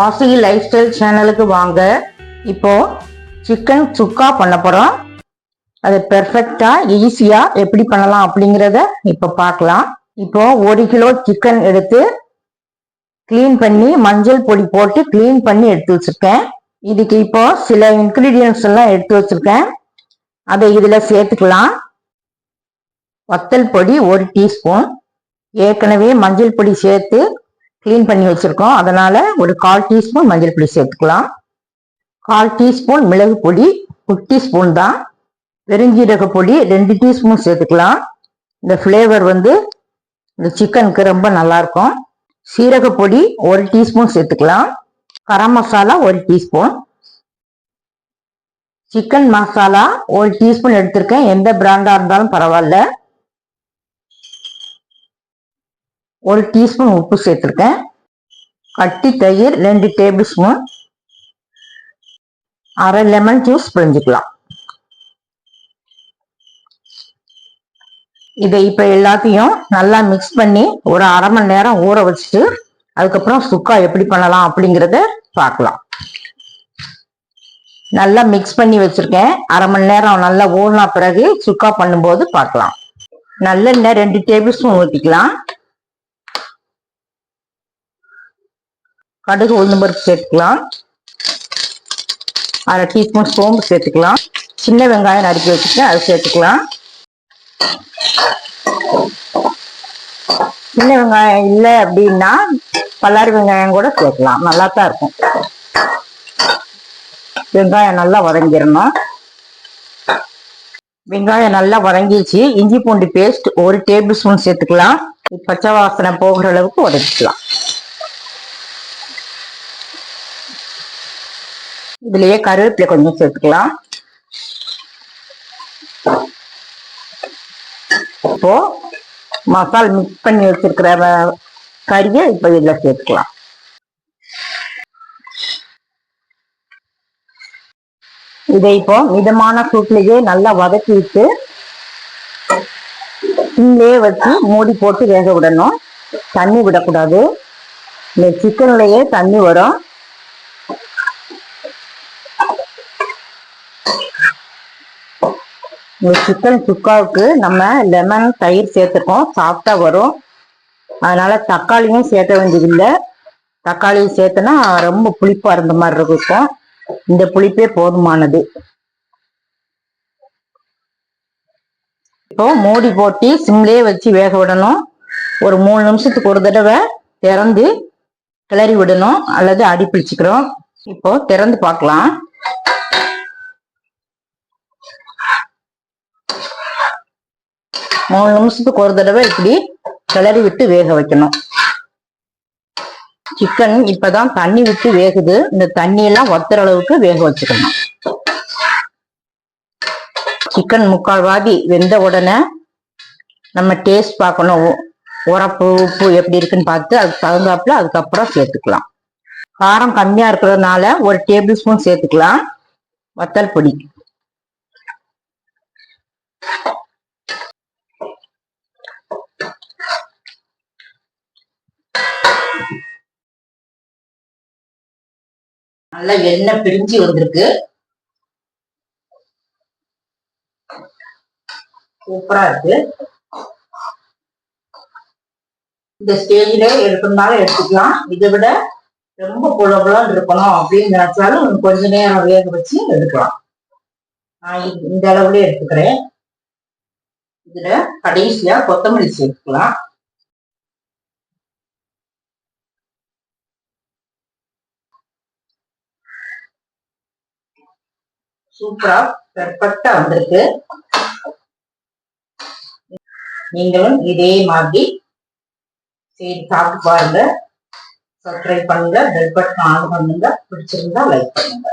Vasuki life style சேனலுக்கு வாங்க. இப்போ சிக்கன் சுக்கா பண்ண போகிறோம் அது பெர்ஃபெக்டாக ஈஸியாக எப்படி பண்ணலாம் அப்படிங்கிறத இப்போ பார்க்கலாம். இப்போ ஒரு கிலோ சிக்கன் எடுத்து க்ளீன் பண்ணி மஞ்சள் பொடி போட்டு க்ளீன் பண்ணி எடுத்து வச்சுருக்கேன். இதுக்கு இப்போ சில இன்க்ரீடியன்ஸ் எல்லாம் எடுத்து வச்சுருக்கேன். அதை இதில் சேர்த்துக்கலாம். வத்தல் பொடி ஒரு டீஸ்பூன் ஏற்கனவே மஞ்சள் பொடி சேர்த்து க்ளீன் பண்ணி வச்சுருக்கோம். அதனால் ஒரு கால் டீஸ்பூன் மஞ்சள் பொடி சேர்த்துக்கலாம். கால் டீஸ்பூன் மிளகு பொடி ஒரு ஸ்பூன் தான். பெருஞ்சீரக பொடி ரெண்டு டீஸ்பூன் சேர்த்துக்கலாம். இந்த ஃப்ளேவர் வந்து இந்த சிக்கனுக்கு ரொம்ப நல்லா இருக்கும். சீரக பொடி ஒரு டீஸ்பூன் சேர்த்துக்கலாம். கரம் மசாலா ஒரு டீஸ்பூன் சிக்கன் மசாலா ஒரு டீஸ்பூன் எடுத்திருக்கேன். எந்த பிராண்டாக இருந்தாலும் பரவாயில்ல. ஒரு டீஸ்பூன் உப்பு சேர்த்துருக்கேன். கட்டி தயிர் ரெண்டு டேபிள் ஸ்பூன் அரை லெமன் ஜூஸ் பிழிஞ்சுக்கலாம். இதை இப்ப எல்லாத்தையும் நல்லா மிக்ஸ் பண்ணி ஒரு அரை மணி நேரம் ஊற வச்சுட்டு அதுக்கப்புறம் சுக்கா எப்படி பண்ணலாம் அப்படிங்கிறத பார்க்கலாம். நல்லா மிக்ஸ் பண்ணி வச்சிருக்கேன். அரை மணி நேரம் நல்லா ஊறினா பிறகு சுக்கா பண்ணும்போது பார்க்கலாம். நல்லெண்ணெய் ரெண்டு டேபிள் ஸ்பூன் ஊற்றிக்கலாம் கடுகு உளுந்து பருப்பு சேர்த்துக்கலாம். அரை டீஸ்பூன் சோம்பு சேர்த்துக்கலாம். சின்ன வெங்காயம் நறுக்கி வச்சுட்டு அதை சேர்த்துக்கலாம். சின்ன வெங்காயம் இல்லை அப்படின்னா பல்லாரி வெங்காயம் கூட சேர்க்கலாம். நல்லா தான் இருக்கும். வெங்காயம் நல்லா வதங்கிடணும். வெங்காயம் நல்லா வதங்கிச்சு இஞ்சி பூண்டு பேஸ்ட் ஒரு டேபிள் ஸ்பூன் சேர்த்துக்கலாம். பச்சை வாசனை போகிற அளவுக்கு வதக்கிக்கலாம். இதுலயே கருவேப்பிலை கொஞ்சம் சேர்த்துக்கலாம். இப்போ மசால் மிக்ஸ் பண்ணி வச்சிருக்கிற கறியை இப்போ இதுல சேர்த்துக்கலாம். இதை இப்போ மிதமான சூட்லயே நல்லா வதக்கி விட்டு சிம்லயே வச்சு மூடி போட்டு வேக விடணும். தண்ணி விடக்கூடாது. இந்த சிக்கன்லயே தண்ணி வரும். இந்த சிக்கன் சுக்காவுக்கு நம்ம லெமன் தயிர் சேர்த்துக்கோம் சாப்பிட்டா வரும். அதனால தக்காளியும் சேர்க்க வேண்டியதில்லை. தக்காளி சேர்த்தனா ரொம்ப புளிப்பா இருந்த மாதிரி இருக்கும் இந்த புளிப்பே போதுமானது. இப்போ மூடி போட்டு சிம்லயே வச்சு வேக விடணும். ஒரு மூணு நிமிஷத்துக்கு ஒரு தடவை திறந்து கிளறி விடணும். அல்லது அடி பிடிச்சுக்கிறோம் இப்போ திறந்து பார்க்கலாம். மூணு நிமிஷத்துக்கு ஒரு தடவை இப்படி கிளறி விட்டு வேக வைக்கணும். சிக்கன் இப்பதான் தண்ணி விட்டு வேகுது. இந்த தண்ணி எல்லாம் ஒத்துற அளவுக்கு வேக வச்சுக்கணும். சிக்கன் முக்கால் வாதி வெந்த உடனே நம்ம டேஸ்ட் பார்க்கணும். உரப்பு உப்பு எப்படி இருக்குன்னு பார்த்து அதுக்கு தகுந்தாப்புல அதுக்கப்புறம் சேர்த்துக்கலாம். காரம் கம்மியா இருக்கிறதுனால ஒரு டேபிள் ஸ்பூன் சேர்த்துக்கலாம். வத்தல் பொடி. நல்லா எண்ணெய் பிரிஞ்சு வந்திருக்கு. சூப்பரா இருக்கு. இந்த ஸ்டேஜ்ல எடுக்கணும்னாலும் எடுத்துக்கலாம். இதை விட ரொம்ப புலபுலம் இருக்கணும் அப்படின்னு நினைச்சாலும் கொஞ்ச நேரம் வேக வச்சு எடுக்கலாம். நான் இந்த அளவுல எடுத்துக்கிறேன். இதுல கடைசியா கொத்தமல்லி சேர்த்துக்கலாம். சூப்பரா பெர்ஃபெக்டா வந்திருக்கு. நீங்களும் இதே மாதிரி செய்து சாப்பிட்டு பாருங்க. சப்ஸ்கிரைப் பண்ணுங்க பெல் பட்டன் ஆன் பண்ணுங்க. பிடிச்சிருந்தா லைக் பண்ணுங்க.